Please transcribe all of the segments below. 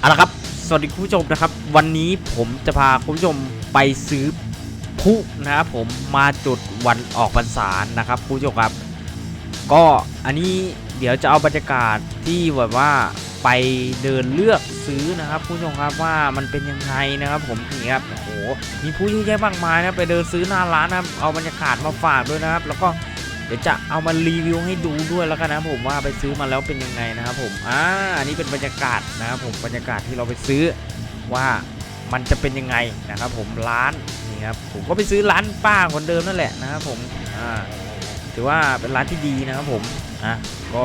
เอาละครับ สวัสดีคุณผู้ชมนะครับ วันนี้ผมจะพาคุณผู้ชมไปซื้อพุนะครับผมมาจุดวันออกพรรษานะครับคุณผู้ชมครับ ก็อันนี้เดี๋ยวจะเอาบรรยากาศที่แบบว่าไปเดินเลือกซื้อนะครับคุณผู้ชมครับว่ามันเป็นยังไงนะครับ ผมนี่ครับโอ้โหมีผู้เยอะแยะมากมายนะไปเดินซื้อหน้าร้านนะเอาบรรยากาศมาฝากด้วยนะครับ แล้วก็ เดี๋ยวจะเอามารีวิวให้ดูด้วยแล้วกันนะผมว่าไปซื้อมาแล้วเป็นยังไงนะครับผมอ่าอันนี้เป็นบรรยากาศนะครับผมบรรยากาศที่เราไปซื้อว่ามันจะเป็นยังไงนะครับผมร้านนี่ครับผมก็ไปซื้อร้านป้าคนเดิมนั่นแหละนะครับผมอ่าถือว่าเป็นร้านที่ดีนะครับผมอะก็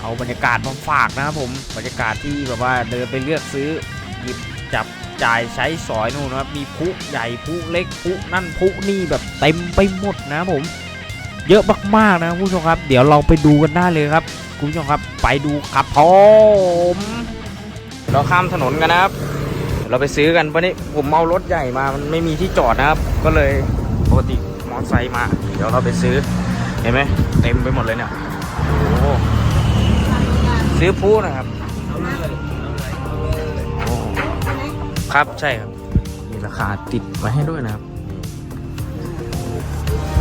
เอาบรรยากาศมาฝากนะครับผมบรรยากาศที่แบบว่าเดินไปเลือกซื้อหยิบจับจ่ายใช้สอยนู่นนะครับมีพลุใหญ่พลุเล็กพลุนั่นพลุนี่แบบเต็มไปหมดนะครับผม เยอะมากๆนะผู้ชมครับ เดี๋ยวเราไปดูกันได้เลยครับคุณผู้ชมครับไปดูครับผมเราข้ามถนนกันนะครับ เราไปซื้อกันวันนี้ผมเอารถใหญ่มามันไม่มีที่จอดนะครับ ก็เลยปกติมอเตอร์ไซค์มา เดี๋ยวเราไปซื้อเห็นไหมเต็มไปหมดเลยเนี่ยโอ้ซื้อพูนะครับครับใช่ครับ มีราคาติดไว้ให้ด้วยนะครับ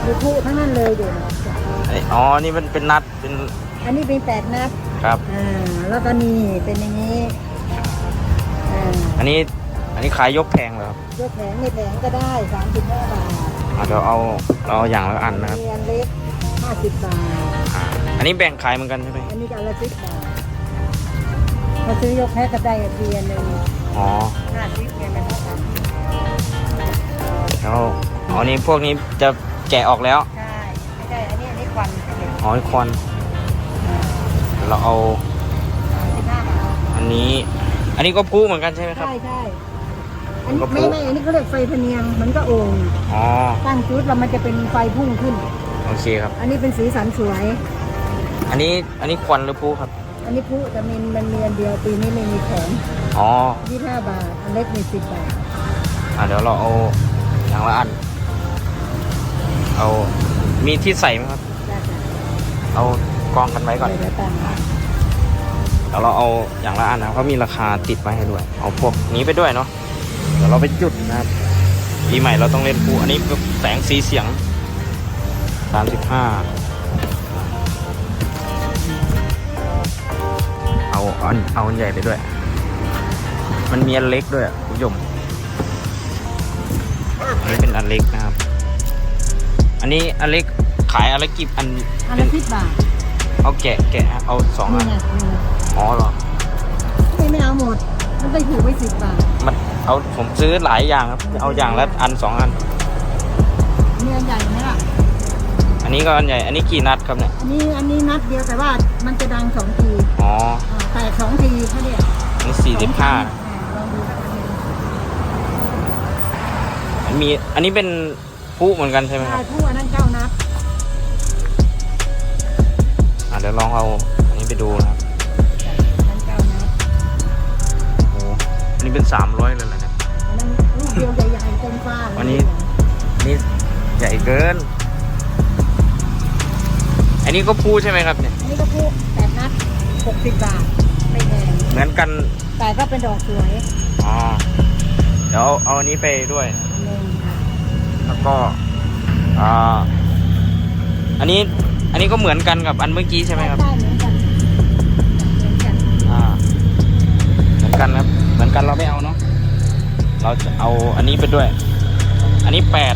หรือผู้ทั้งนั้นเลยเดี๋ยวนะไอ้อ๋อ นี่มันเป็นนัด เป็น อันนี้เป็นแปดนัดครับ อ่าแล้วก็นี่เป็นอย่างนี้อ่าอันนี้ อันนี้ขายยกแพงเหรอครับยกแผงในแผงก็ได้สามสิบห้าบาทอะเดี๋ยวเอาเราเอาอย่างละอันนะครับมีอันเล็กห้าสิบบาท อ่าอันนี้แบ่งขายเหมือนกันใช่ไหมอันนี้ก็อันละสิบบาทถ้าซื้อยกแพ็คก็ได้เพียนหนึ่งอ๋อห้าสิบเนี่ยมันเท่ากันแล้วอ๋อนี่พวกนี้จะ แกะออกแล้ว ใช่ไม่ใช่อันนี้อันนี้ควันเดียวอ๋อควันเราเอาสิบห้าบาทอันนี้ อันนี้ก็พูเหมือนกันใช่ไหมครับ ใช่ใช่อันนี้กระปุไม่กไม่อันนี้เขาเรียกไฟพะเนียงมันก็โอ่งอ๋อ ตั้งชุดแล้วมันจะเป็นไฟพุ่งขึ้น โอเคครับ อันนี้เป็นสีสันสวย อันนี้ อันนี้ควันหรือพูครับ อันนี้ผู้แต่มันมันมีอันเดียวปีนี้ไม่มีแถมอ๋อ ยี่ห้าบาทอันเล็กมีสิบบาท อะเดี๋ยวเราเอาอย่างละอัน เอามีที่ใส่ไหมครับ ได้ค่ะเอากองกันไว้ก่อน เดี๋ยวตังค์เดี๋ยวเราเอาอย่างละอันนะเขามีราคาติดไว้ให้ด้วย เอาพวกนี้ไปด้วยเนาะเดี๋ยวเราไปจุดนะครับปีใหม่เราต้องเล่นปูอันนี้แสงสีเสียงสามสิบห้าเอาเอาอันเอาอันใหญ่ไปด้วย มันมีอันเล็กด้วยอะคุณผู้ชมอันนี้เป็นอันเล็กนะครับ อันนี้อันเล็กขายอันละกี่อันอันเป็ละนสิบบาทเอาแกะแกะเอาสองนี่อันไงนี่ไงอ๋อเหรอนี่ไม่เอาหมด มันไปถูกไว้สิบบาทมันเอาผมซื้อหลายอย่างครับ เอาอย่างละอันสองอัน มีอันใหญ่ไหมล่ะ อันนี้ก็อันใหญ่ อันนี้กี่นัดครับเนี่ย อันนี้อันนี้นัดเดียวแต่ว่ามันจะดังสองทีอ๋อ อ่าแตกสองทีเขาเรียกอันนี้สี่สิบห้า ลองดูสักอันหนึ่งอันมี อันนี้เป็น ผู้เหมือนกันใช่ไหมคใช่รับผู้อันนั้นเก้านัดอะเดี๋ยวลองเอาอันนี้ไปดูนะครับอันนั้นเก้านัดโอ้โหอันนี้เป็นสามร้อยเลยเหรอเนี่ย อันนั้นลูกเดียวใหญ่ๆเต็มฟ้าเลยวันนี้อันนี้ใหญ่เกิน อันนี้ก็ผู้ใช่ไหมครับเนี่ย อันนี้ก็ผู้แปดนัดหกสิบบาทไม่แพงเหมือนกัน แต่ก็เป็นดอกสวยอ๋อ เดี๋ยวเอาอันนี้ไปด้วยหนึ่งแล้ว ก็อ่าอันนี้อันนี้ก็เหมือนกันกับอันเมื่อกี้ใช่ไหมครับได้เหมือนกันเหมือนกันอ่าเหมือนกันครับ เหมือนกันเราไม่เอาเนาะเราจะเอาอันนี้ไปด้วย อันนี้แปด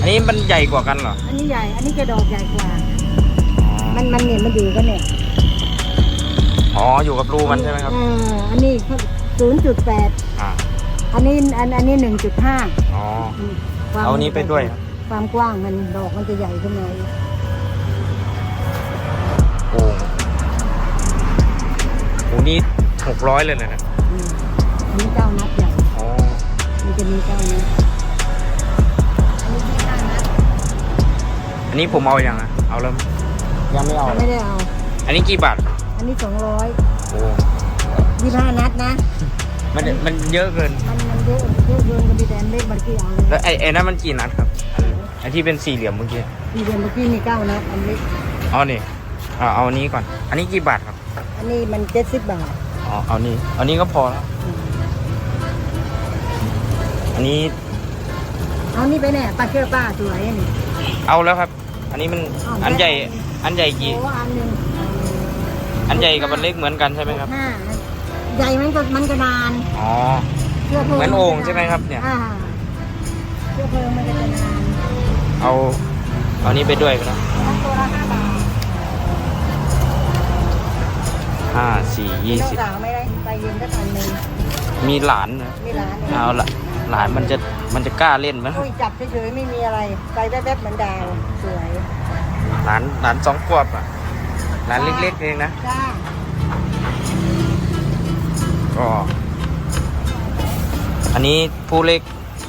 อันนี้มันใหญ่กว่ากันเหรอ อันนี้ใหญ่ อันนี้จะดอกใหญ่กว่าอ๋อมันมันเนี่ยมันอยู่กันเนี่ย อ๋ออยู่กับรูมันใช่ไหมครับอ่าอันนี้ศูนย์จุดแปดอ่าอันนี้อันอันนี้หนึ่งจุดห้าอ๋อ เอาอันนี้ไปด้วยครับความกว้างมันดอกมันจะใหญ่ขึ้นมาอีกโอ่งโอ้นี่หกร้อยเลยนะเนี่ยอืมอันนี้เก้านัดใหญ่ อ๋อมันจะมีเก้านัดอันนี้ที่เก้านัดอันนี้ผมเอาอย่างนะเอาแล้วยังไม่เอาเลไม่ยได้เอา อันนี้กี่บาทอันนี้สองร้อยโอ้ยี่ห้านัดนะ มันมันเยอะเกิน มันมันเยอะ เยอะเกินกันดีแต่อันเล็กมันกี่เอาเลยแล้วไอ้ไอ้นั่นมันกี่นัดครับอันไอ้ที่เป็นสี่เหลี่ยมเมื่อกี้มีเดือนเมื่อกี้มีเก้านัดอันเล็กอ๋อนี่เอาเอาอันนี้ก่อน อันนี้กี่บาทครับ อันนี้มันเจ็ดสิบบาทอ๋ออ๋อเอานี่เอานี้ก็พอแล้วอันนี้เอานี่ไปเนี่ยป้าเชื่อป้าสวยนี่เอาแล้วครับ อันนี้มันเอาอันใหญ่ได้อันใหญ่กี่ โอ้อันหนึ่งอันใหญ่กับอันเล็กเหมือนกันใช่ไหมครับ ห้าใหญ่มันก็มันก็นาน อ๋อเชื้อเพลิงเหมือนโอ่งใช่ไหมครับเนี่ย อ่าเชื้อเพลิงมันก็จะนานเอา เอานี้ไปด้วยก็ได้ทั้งตัวละห้าบาทห้าสี่ยี่น้องสิบสาวไม่ได้ไปเย็นก็พันหนึ่งมีหลานนะมีร้านนี่ยเอาละหลานมันจะมันจะกล้าเล่นไหมอุ้ยจับเฉยๆไม่มีอะไรไปแวบๆเหมือนดาวสวยหลานหลานสองขวบอะหลานเล็กๆเองนะ จ้าก็ อันนี้ผู้เล็ก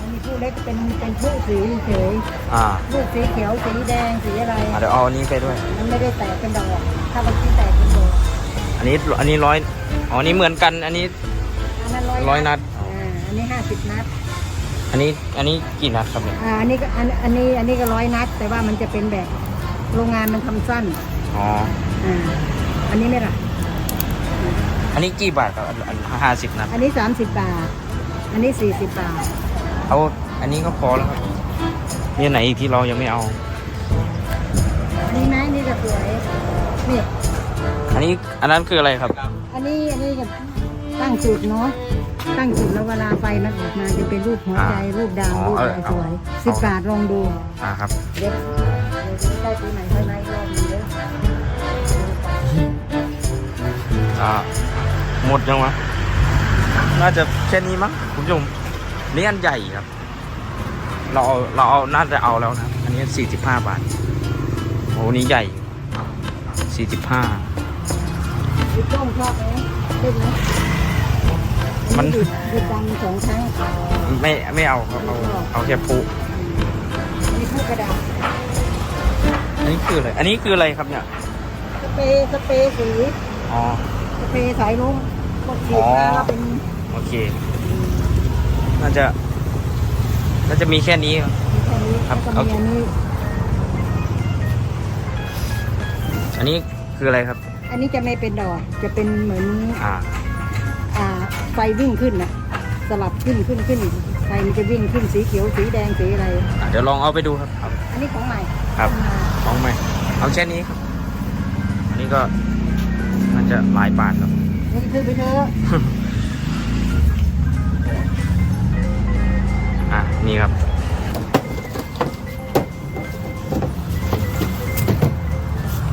อันนี้ผู้เล็กเป็นเป็นผู้สีเฉยอ่าลูกสีเขียวสีแดงสีอะไรอะเดี๋ยวเอาอันนี้ไปด้วย มันไม่ได้แตกเป็นดอกถ้ามันที่แตกเป็นดอกอันนี้อันนี้ร้อยอ๋ออันนี้เหมือนกัน อันนี้อันนั้นร้อยร้อยนัด อ่าอันนี้ห้าสิบนัดอันนี้อันนี้กี่นัดครับเนี่ยอ่าอันนี้ก็อันอันนี้อันนี้ก็ร้อยนัด แต่ว่ามันจะเป็นแบบโรงงานมันทำสั้นอ๋ออ่าอันนี้ไม่ละอันนี้กี่บาทครับอันห้าสิบนัดอันนี้สามสิบบาท อันนี้สี่สิบบาท เอาอันนี้ก็พอแล้วครับนี่ไหนอีกที่เรายังไม่เอาอันนี้ไหมนี่ก็สวยนี่อันนี้อันนั้นคืออะไรครับ อันนี้อันนี้ก็ตั้งจุดเนาะ ตั้งจุดแล้วเวลาไฟมันออกมาจะเป็นรูปหัวใจ อ่ารูปดาวอ๋อรูปอะไรเอาสวยเอาสิบบาทลองดู อ่าครับ เดี๋ยวเดี๋ยวใกล้ปีใหม่ค่อยไล่รอบนึงเด้ออ่าหมดยังวะ น่าจะแค่นี้มั้งคุณผู้ชมนี่อันใหญ่ครับ เราเอาเราเอาน่าจะเอาแล้วนะ อันนี้สี่สิบห้าบาทโอ้นี่ใหญ่สี่สิบห้าดิบต้มชอบไหมเล่นไหมมันดิบดิบดังสองครั้งไม่ไม่เอาครับเอาเอาแค่ปูอันนี้พูกกระดาษอันนี้คืออะไร อันนี้คืออะไรครับเนี่ย สเปรย์สเปรย์สีอ๋อ สเปรย์สายลุ้งพวกฉีดอ๋อมาแล้วเป็น โอเค น่าจะ น่าจะมีแค่นี้ครับแค่นี้ครับแล้วก็มีอันนี้อันนี้คืออะไรครับ อันนี้จะไม่เป็นดอก จะเป็นเหมือนอ่าอ่าไฟวิ่งขึ้นน่ะสลับขึ้นขึ้นขึ้นไฟมันจะวิ่งขึ้นสีเขียวสีแดงสีอะไรอะเดี๋ยวลองเอาไปดูครับครับอันนี้ของใหม่ ครับลองไหมเอาแค่นี้ครับ อันนี้ก็น่าจะหลายบาทครับนี่คือไปเถอะ อะนี่ครับ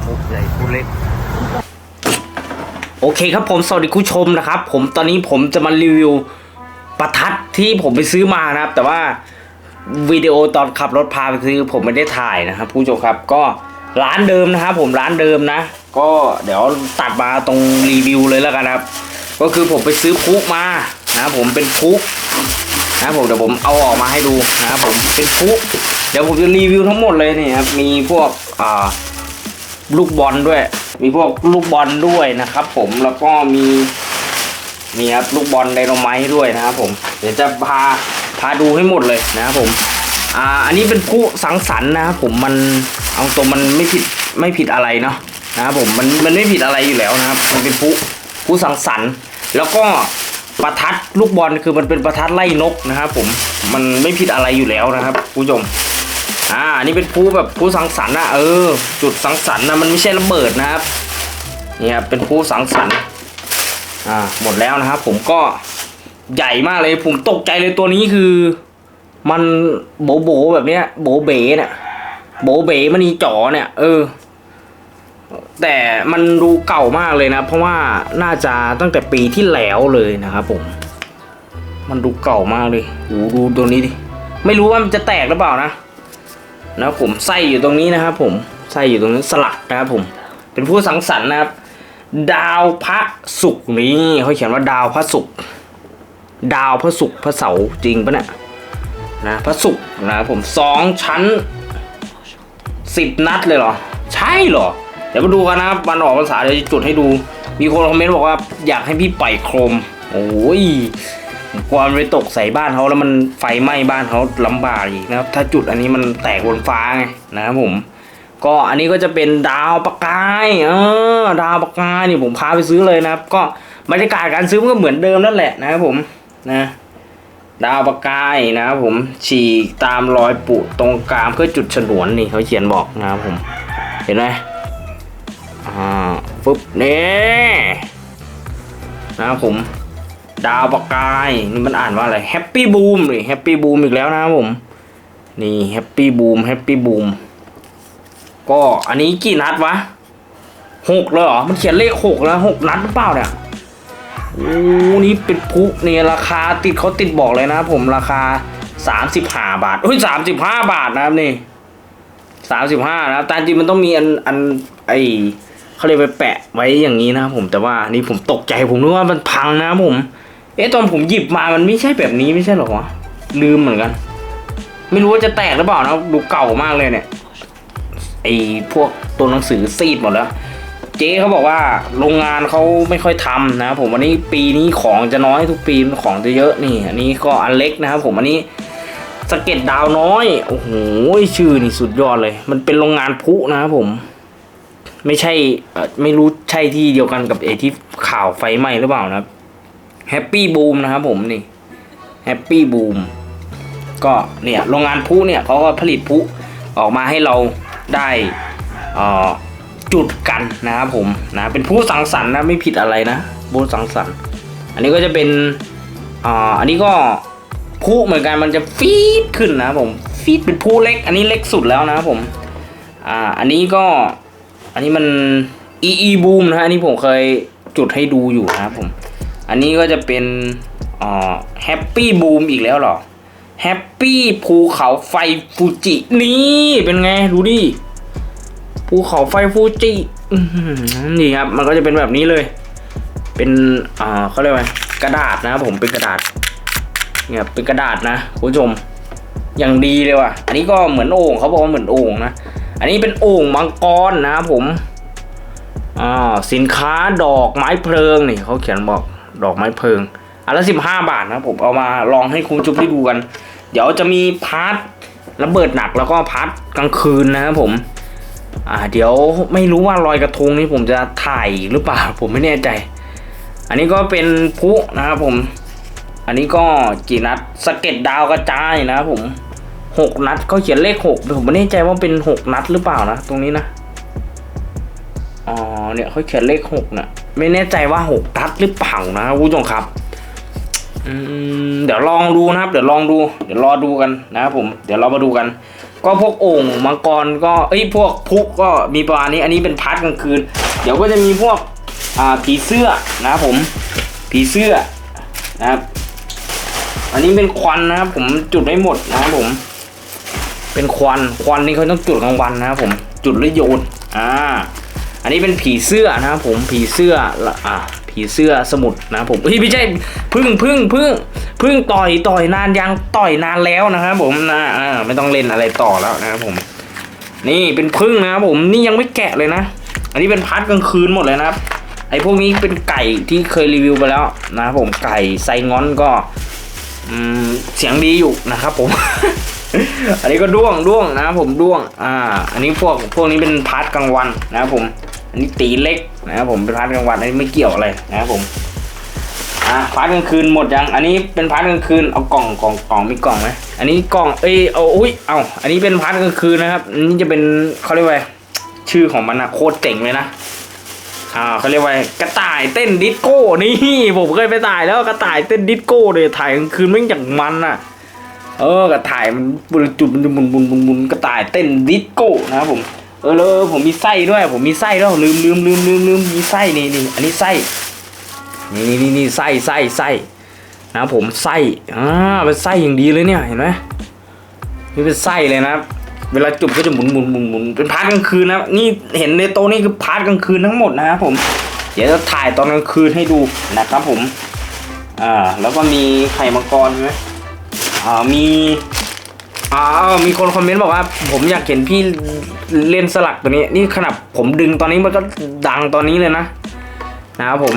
ผู้ใหญ่ผู้เล็กโอเคครับผมสวัสดีคุณผู้ชมนะครับ ผมตอนนี้ผมจะมารีวิวประทัดที่ผมไปซื้อมานะครับ แต่ว่าวิดีโอตอนขับรถพาไปซื้อผมไม่ได้ถ่ายนะครับคุณผู้ชมครับก็ร้านเดิมนะครับ ผมร้านเดิมนะ ก็เดี๋ยวตัดมาตรงรีวิวเลยแล้วกันครับ ก็คือผมไปซื้อพุมานะผมเป็นพุ นะครับผมเดี๋ยวผมเอาออกมาให้ดูนะครับผมเป็นพลุเดี๋ยวผมจะรีวิวทั้งหมดเลยนี่ครับมีพวกอ่าลูกบอลด้วย มีพวกลูกบอลด้วยนะครับ ผมแล้วก็มีมีครับลูกบอลไดโนไมท์ด้วยนะครับผมเดี๋ยวจะพาพาดูให้หมดเลยนะครับผมอ่าอันนี้เป็นพลุสังสรรค์นะครับผมมันเอาตัวมันไม่ผิดไม่ผิดอะไรเนาะนะครับผมมันมันไม่ผิดอะไรอยู่แล้วนะครับ มันเป็นพลุพลุสังสรรค์ แล้วก็ ประทัดลูกบอลคือมันเป็นประทัดไล่นกนะครับผมมันไม่ผิดอะไรอยู่แล้วนะครับผู้ชมอ่าอันนี้เป็นผู้แบบผู้สังสรรค์นะเออ จุดสังสรรค์นะมันไม่ใช่ระเบิดนะครับนี่ยเป็นผู้สังสรรค์อ่าหมดแล้วนะครับ ผมก็ใหญ่มากเลยผมตกใจเลยตัวนี้คือ มันโบโบแบบเนี้ยโบเบเนี่ยโบเบมันนีจ่อเนี่ยเออ แต่มันดูเก่ามากเลยนะ เพราะว่าน่าจะตั้งแต่ปีที่แล้วเลยนะครับผม มันดูเก่ามากเลยโอ้ดูตัวนี้ดิ ไม่รู้ว่ามันจะแตกหรือเปล่านะ นะผมไส้อยู่ตรงนี้นะครับผม ไส้อยู่ตรงนี้สลักนะครับผม เป็นผู้สังสรรค์นะครับ ดาวพระศุกร์นี่เขาเขียนว่าดาวพระศุกร์ ดาวพระศุกร์พระเสาร์จริงปะเนี่ย นะพระศุกร์นะครับผมสองชั้นสิบนัดเลยเหรอ ใช่เหรอ เดี๋ยวมาดูกันนะครับวันออกภาษาเดี๋ยวจะจุดให้ดู มีคนคอมเมนต์บอกว่าอยากให้พี่ปล่อยโครม โอ้ยผมกวมันไปตกใส่บ้านเขาแล้วมันไฟไหม้บ้านเขาลำบากอีกนะครับ ถ้าจุดอันนี้มันแตกบนฟ้าไงนะครับผม ก็อันนี้ก็จะเป็นดาวประกายเออดาวประกายนี่ผมพาไปซื้อเลยนะครับ ก็บรรยากาศการซื้อมันก็เหมือนเดิมนั่นแหละนะครับผมนะดาวประกายนะครับผมฉีกตามรอยปุตรงกลางเพื่อจุดฉนวนนี่เขาเขียนบอกนะครับผม เห็นไหม อ่าฟึบเนี่นะครับผม ดาวประกายนี่มันอ่านว่าอะไรแฮปปี้บูมเลยแฮปปี้บูมอีกแล้วนะครับผม นี่แฮปปี้บูมแฮปปี้บูมก็อันนี้กี่นัดวะหกเลยเหรอ มันเขียนเลขหกแล้วหกนัดหรือเปล่าเนี่ยโอ้นี่เป็นพุเนี่ยราคาติดเขาติดบอกเลยนะผมราคาสามสิบห้าบาทเฮ้ยสามสิบห้าบาทนะครับนี่สามสิบห้านะครับแต่จริงมันต้องมีอันอันไอ เขาเรียไปแปะไว้อย่างนี้นะครับผมแต่ว่านี่ผมตกใจผมนึกว่ามันพังนะครับผม เอ๊ะตอนผมหยิบมามันไม่ใช่แบบนี้ไม่ใช่หรอวะลืมเหมือนกัน ไม่รู้ว่าจะแตกหรือเปล่านะดูเก่ามากเลยเนี่ยไอพวกตัวหนังสือซีดหมดแล้ว เจ๊เขาบอกว่าโรงงานเขาไม่ค่อยทำนะครับผมวันนี้ปีนี้ของจะน้อยทุกปีของจะเยอะนี่ อันนี้ก็อันเล็กนะครับผมอันนี้สเก็ดดาวน้อย โอ้โหชื่อนี่สุดยอดเลย มันเป็นโรงงานพุนะครับผม ไม่ใช่ไม่รู้ใช่ที่เดียวกันกับไอที่ข่าวไฟไหม้หรือเปล่านะครับแฮปปี้บูมนะครับผมนี่แฮปปี้บูมก็เนี่ยโรงงานพุเนี่ยเขาก็ผลิตพุออกมาให้เราได้จุดกันนะครับผมนะเป็นผู้สังสรรค์นะไม่ผิดอะไรนะผู้สังสรรค์ อันนี้ก็จะเป็นอ่าอันนี้ก็ผู้เหมือนกันมันจะฟีดขึ้นนะผมฟีดเป็นผู้เล็ก อันนี้เล็กสุดแล้วนะครับผมอ่าอันนี้ก็ อันนี้มัน e e boom นะฮะอันนี้ผมเคยจุดให้ดูอยู่นะครับผม อันนี้ก็จะเป็นอ่า happy boom อีกแล้วหรอ happy ภูเขาไฟฟูจินี่เป็นไงดูดิภูเขาไฟฟูจินี่ครับมันก็จะเป็นแบบนี้เลย เป็นอ่าเขาเรียกว่ากระดาษนะครับผมเป็นกระดาษเนี่ยเป็นกระดาษนะคุณผู้ชมอย่างดีเลยว่ะ อันนี้ก็เหมือนโอ่งเขาบอกว่าเหมือนโอ่งนะ อันนี้เป็นโอ่งมังกรนะครับผมอ่าสินค้าดอกไม้เพลิงนี่เขาเขียนบอกดอกไม้เพลิงอันละสิบห้าบาทนะผมเอามาลองให้คุณผู้ชมได้ดูกัน เดี๋ยวจะมีพาร์ทระเบิดหนักแล้วก็พาร์ทกลางคืนนะครับผม อ่าเดี๋ยวไม่รู้ว่าลอยกระทงนี้ผมจะถ่ายหรือเปล่าผมไม่แน่ใจ อันนี้ก็เป็นพุนะครับผม อันนี้ก็กี่นัดสะเก็ดดาวกระจายนะครับผม หกนัดเขาเขียนเลขหกผมไม่แน่ใจว่าเป็นหกนัดหรือเปล่านะ ตรงนี้นะอ๋อเนี่ยเขาเขียนเลขหกนะไม่แน่ใจว่าหกนัดหรือเปล่านะคุณผู้ชมครับเดี๋ยวลองดูนะครับ เดี๋ยวลองดู เดี๋ยวรอดูกันนะครับผมเดี๋ยวเรามาดูกัน ก็พวกโอ่งมังกรก็เอ้ยพวกพุกก็มีประมาณนี้ อันนี้เป็นพาร์ทกลางคืน เดี๋ยวก็จะมีพวกอ่าผีเสื้อนะครับผม ผีเสื้อนะครับ อันนี้เป็นควันนะครับผมจุดให้หมดนะครับผม เป็นควันควันนี่เขาต้องจุดกลางวันนะครับผมจุดแล้วโยนอ่าอันนี้เป็นผีเสื้อนะครับผมผีเสื้อละอ่าผีเสื้อสมุดนะครับผมเฮ้ยไม่ใช่พึ่งพึ่งพึ่งพึ่งต่อยต่อยนานยังต่อยนานแล้วนะครับผมนะอ่าไม่ต้องเล่นอะไรต่อแล้วนะครับผม นี่เป็นพึ่งนะครับผมนี่ยังไม่แกะเลยนะ อันนี้เป็นพาร์ทกลางคืนหมดเลยนะครับไอ้พวกนี้เป็นไก่ที่เคยรีวิวไปแล้วนะครับผมไก่ไซงอนก็อืมเสียงดีอยู่นะครับผม อันนี้ก็ด้วงด้วงนะครับผมด้วง อ่า อันนี้พวกพวกนี้เป็นพาร์ทกลางวันนะครับผม อันนี้ตีเล็กนะครับผมเป็นพาร์ทกลางวันอันนี้ไม่เกี่ยวอะไรนะครับผม อ่าพาร์ทกลางคืนหมดยัง อันนี้เป็นพาร์ทกลางคืนเอากล่องกล่องกล่องมีกล่องไหมอันนี้กล่องเอ้ยเอาอุ้ยเอาอันนี้เป็นพาร์ทกลางคืนนะครับอันนี้จะเป็นเขาเรียกว่าชื่อของมันนะโคตรเจ๋งเลยนะอ่าเขาเรียกว่ากระต่ายเต้นดิสโก้นี่ผมเคยไปถ่ายแล้วกระต่ายเต้นดิสโก้เลยถ่ายกลางคืนแม่งอย่างมันอะ เออกระต่ายมันบุนจุดมันจะหมุนหมุนหมุนหมุนกระต่ายเต้นดิสโก้นะครับผมเออแล้วผมมีไส้ด้วย ผมมีไส้ด้วยลืมลืมลืมลืมลืมมีไส้นี่นี่อันนี้ไส้นี่นี่นี่นี่ไส้ไส้ไส้นะครับผมไส้อ่าเป็นไส้อย่างดีเลยเนี่ยเห็นไหมนี่เป็นไส้เลยนะครับเวลาจุดก็จะหมุนหมุนหมุนหมุนเป็นพาร์ทกลางคืนนะนี่เห็นในโต๊ะนี่คือพาร์ทกลางคืนทั้งหมดนะครับผม เดี๋ยวจะถ่ายตอนกลางคืนให้ดูนะครับผมอ่าแล้วก็มีไข่มังกรใช่ไหม อ่ามีอ่ามีคนคอมเมนต์บอกว่า ผมอยากเห็นพี่เล่นสลักตัวนี้ นี่ขนาดผมดึงตอนนี้มันก็ดังตอนนี้เลยนะนะครับผม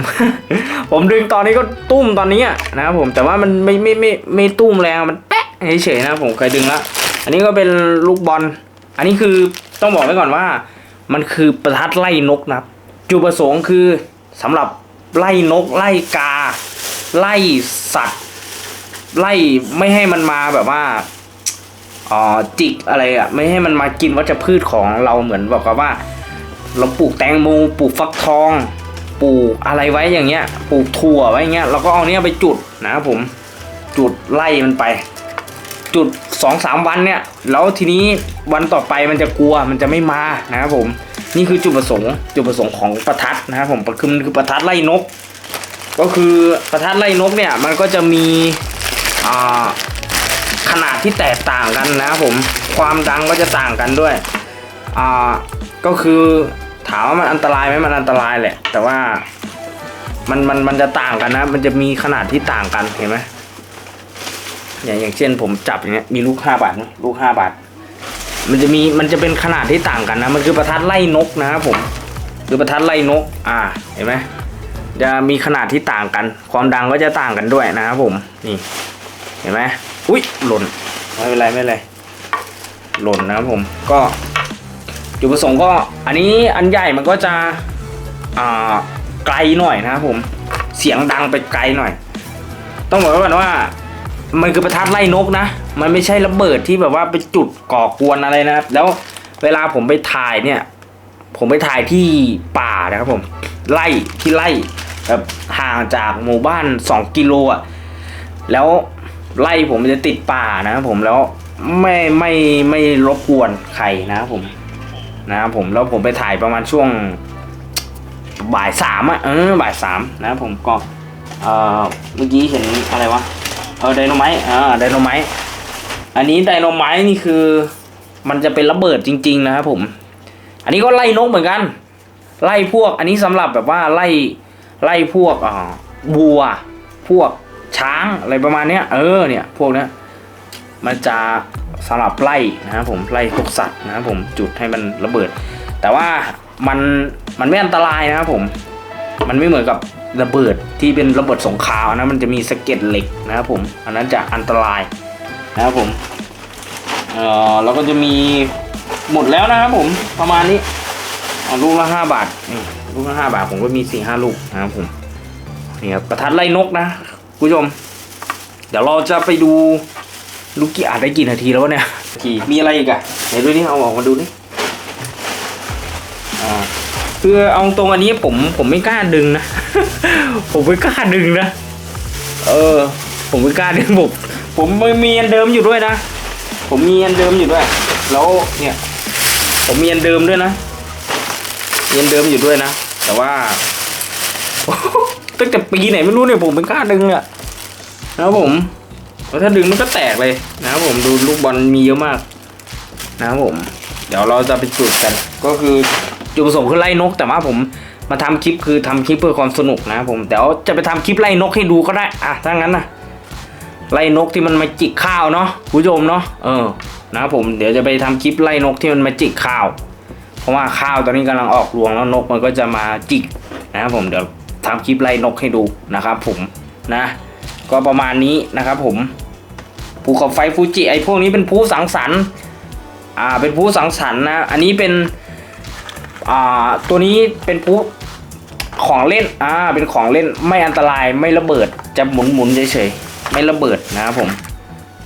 ผมดึงตอนนี้ก็ตุ้มตอนนี้อะนะครับผมแต่ว่ามันไม่ไม่ไม่ไม่ตุ้มแรงมันแป๊ะเฉยๆนะผมเคยดึงล้วอันนี้ก็เป็นลูกบอล อันนี้คือต้องบอกไว้ก่อนว่า มันคือประทัดไล่นกนะครับจุดประสงค์คือสำหรับไล่นกไล่กา ไล่สัตว์ ไล่ไม่ให้มันมาแบบว่าอ๋อจิกอะไรอะไม่ให้มันมากินวัชพืชของเราเหมือนแบบกับว่า เราปลูกแตงโมปลูกฟักทอง ปลูกอะไรไว้อย่างเงี้ย ปลูกถั่วไว้อย่างเงี้ยเราก็เอาเนี้ยไปจุดนะครับผมจุดไล่มันไป จุดสองสามวันเนี่ย แล้วทีนี้วันต่อไปมันจะกลัวมันจะไม่มานะครับผม นี่คือจุดประสงค์ จุดประสงค์ของประทัดนะครับผมคือมันคือประทัดไล่นก ก็คือประทัดไล่นกเนี่ยมันก็จะมี ขนาดที่แตกต่างกันนะครับผมความดังก็จะต่างกันด้วยก็คือถามว่ามันอันตรายไหมมันอันตรายแหละ แต่ว่ามันมันมันจะต่างกันนะ มันจะมีขนาดที่ต่างกันเห็นไหมอย่างอย่างเช่นผมจับอย่างเงี้ยมีลูกห้าบาทนะลูกห้าบาท มันจะมีมันจะเป็นขนาดที่ต่างกันนะ มันคือประทัดไล่นกนะครับผม คือประทัดไล่นก อ่าเห็นไหมจะมีขนาดที่ต่างกัน ความดังก็จะต่างกันด้วยนะครับผมนี่ เห็นไหมอุ้ยหล่นไม่เป็นไรไม่เป็นไรหล่นนะครับผมก็จุดประสงค์ก็อันนี้อันใหญ่มันก็จะอ่าไกลหน่อยนะครับผมเสียงดังไปไกลหน่อย ต้องบอกไว้ก่อนว่า มันคือประทัดไล่นกนะ มันไม่ใช่ระเบิดที่แบบว่าไปจุดก่อกวนอะไรนะครับ แล้วเวลาผมไปถ่ายเนี่ย ผมไปถ่ายที่ป่านะครับผมไล่ที่ไล่แบบห่างจากหมู่บ้าน 2 กิโลอะแล้ว ไล่ผมจะติดป่านะครับผมแล้วไม่ไม่ไม่รบกวนใครนะครับผมนะครับผมแล้วผมไปถ่ายประมาณช่วงบ่ายสามอะเออบ่ายสามนะครับผมก็เออเมื่อกี้เห็นอะไรวะเออไดโนไมต์อ่าไดโนไมต์อันนี้ไดโนไมต์นี่คือมันจะเป็นระเบิดจริง ๆ นะครับผม อันนี้ก็ไล่นกเหมือนกัน ไล่พวกอันนี้สำหรับแบบว่าไล่ไล่พวกอ่าวัวพวก ช้างอะไรประมาณเนี้ยเออเนี่ยพวกเนี้ยมันจะสำหรับไล่นะครับผมไล่พวกสัตว์นะครับผมจุดให้มันระเบิด แต่ว่ามันมันไม่อันตรายนะครับผม มันไม่เหมือนกับระเบิดที่เป็นระเบิดสงครามนะมันจะมีสะเก็ดเหล็กนะครับผมอันนั้นจะอันตรายนะครับผมเออแล้วก็จะมีหมดแล้วนะครับผมประมาณนี้ลูกละห้าบาทนี่ลูกละห้าบาทผมก็มีสี่ห้าลูกนะครับผมนี่ครับประทัดไล่นกนะ ผู้ชม เดี๋ยวเราจะไปดูลูกกี้อ่านได้กี่นาทีแล้ววะเนี่ยกี่มีอะไรอีกอะไหนดูนี่เอาออกมาดูนี่อ่าคือเอาตรงอันนี้ผมผมไม่กล้าดึงนะ ผมไม่กล้าดึงนะ เออ ผมไม่กล้าดึงผมผมมีอันเดิมอยู่ด้วยนะ ผมมีอันเดิมอยู่ด้วย แล้วเนี่ย ผมมีอันเดิมด้วยนะมีอันเดิมอยู่ด้วยนะ แต่ว่า ตั้งแต่ปีไหนไม่รู้เนี่ยผมไม่กล้าดึงอะนะครับผมแล้วถ้าดึงมันก็แตกเลยนะครับผมดูลูกบอลมีเยอะมาก นะครับผม เดี๋ยวเราจะไปจุดกัน ก็คือจุดประสงค์คือไล่นก แต่ว่าผมมาทำคลิปคือทำคลิปเพื่อความสนุกนะครับผมเดี๋ยวจะไปทำคลิปไล่นกให้ดูก็ได้อะถ้างั้นนะไล่นกที่มันมาจิกข้าวเนาะผู้ชมเนาะเออนะครับผมเดี๋ยวจะไปทำคลิปไล่นกที่มันมาจิกข้าว เพราะว่าข้าวตอนนี้กำลังออกรวงแล้วนกมันก็จะมาจิกนะครับผมเดี๋ยว ทำคลิปไล่นกให้ดูนะครับผมนะก็ประมาณนี้นะครับผมภูเขาไฟฟูจิไอพวกนี้เป็นภูสังสรรค์อ่าเป็นภูสังสรรค์นะอันนี้เป็นอ่าตัวนี้เป็นภูของเล่นอ่าเป็นของเล่นไม่อันตรายไม่ระเบิดจะหมุนหมุนๆเฉยๆไม่ระเบิดนะครับผม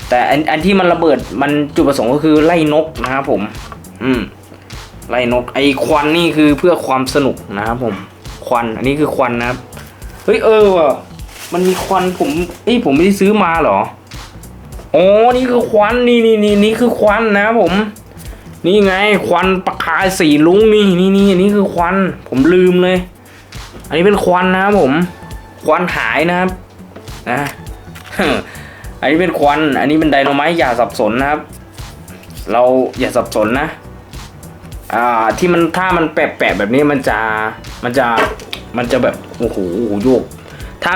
แต่อันอันที่มันระเบิดมันจุดประสงค์ก็คือไล่นกนะครับผม อืมไล่นกไอควันนี่คือเพื่อความสนุกนะครับผม ควัน อันนี้คือควันนะครับเฮ้ยเออว่ะมันมีควันผมเอ้ยผมไม่ได้ซื้อมาเหรออ๋อนี่คือควันนี่นี่นี่นี่คือควันนะครับผม นี่ไงควันประกายสีลุงนี่นี่นี่อันนี้คือควัน ผมลืมเลย อันนี้เป็นควันนะครับผม ควันหายนะครับนะอันนี้เป็นควัน อันนี้เป็นไดโนไมต์อย่าสับสนนะครับ เราอย่าสับสนนะ อ่าที่มันถ้ามันแปะๆแบบนี้มันจะมันจะมันจะแบบโอ้โหโยก ถ้า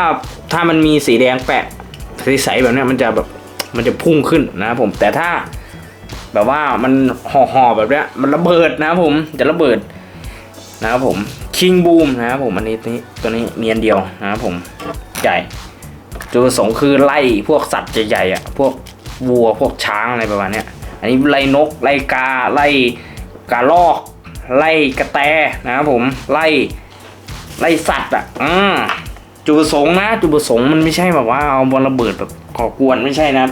ถ้ามันมีสีแดงแปะใสๆแบบนี้มันจะแบบมันจะพุ่งขึ้นนะครับผมแต่ถ้าแบบว่ามันห่อๆแบบเนี้ยมันระเบิดนะครับผมจะระเบิดนะครับผมคิงบูมนะครับผมอันนี้ตัวนี้ตัวนี้มีอันเดียวนะครับผมใหญ่จุดประสงค์คือไล่พวกสัตว์ใหญ่ๆอะพวกวัวพวกช้างอะไรประมาณเนี้ยอันนี้ไล่นกไล่กาไล่ กาลอก ไล่กระแตนะครับผมไล่ไล่สัตว์อะอืมจุดประสงค์นะ จุดประสงค์มันไม่ใช่แบบว่าเอาบอลระเบิดแบบก่อกวนไม่ใช่นะ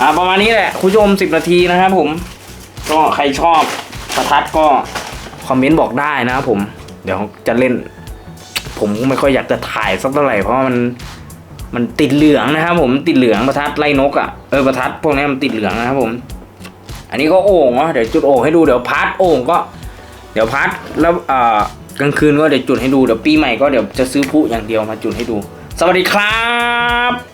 อ่าประมาณนี้แหละคุณผู้ชมสิบนาทีนะครับผม ก็ใครชอบประทัดก็คอมเมนต์บอกได้นะครับผม เดี๋ยวจะเล่น ผมไม่ค่อยอยากจะถ่ายสักเท่าไหร่เพราะมันมันติดเหลืองนะครับผมติดเหลืองประทัดไล่นกอะ่ะเออประทัดพวกนี้มันติดเหลืองนะครับผม อันนี้ก็โอ่งเนาะเดี๋ยวจุดโอ่งให้ดูเดี๋ยวพัดโอ่งก็ เดี๋ยวพัดแล้วกลางคืนก็เดี๋ยวจุดให้ดูเดี๋ยวปีใหม่ก็เดี๋ยวจะซื้อผู้อย่างเดียวมาจุดให้ดู สวัสดีครับ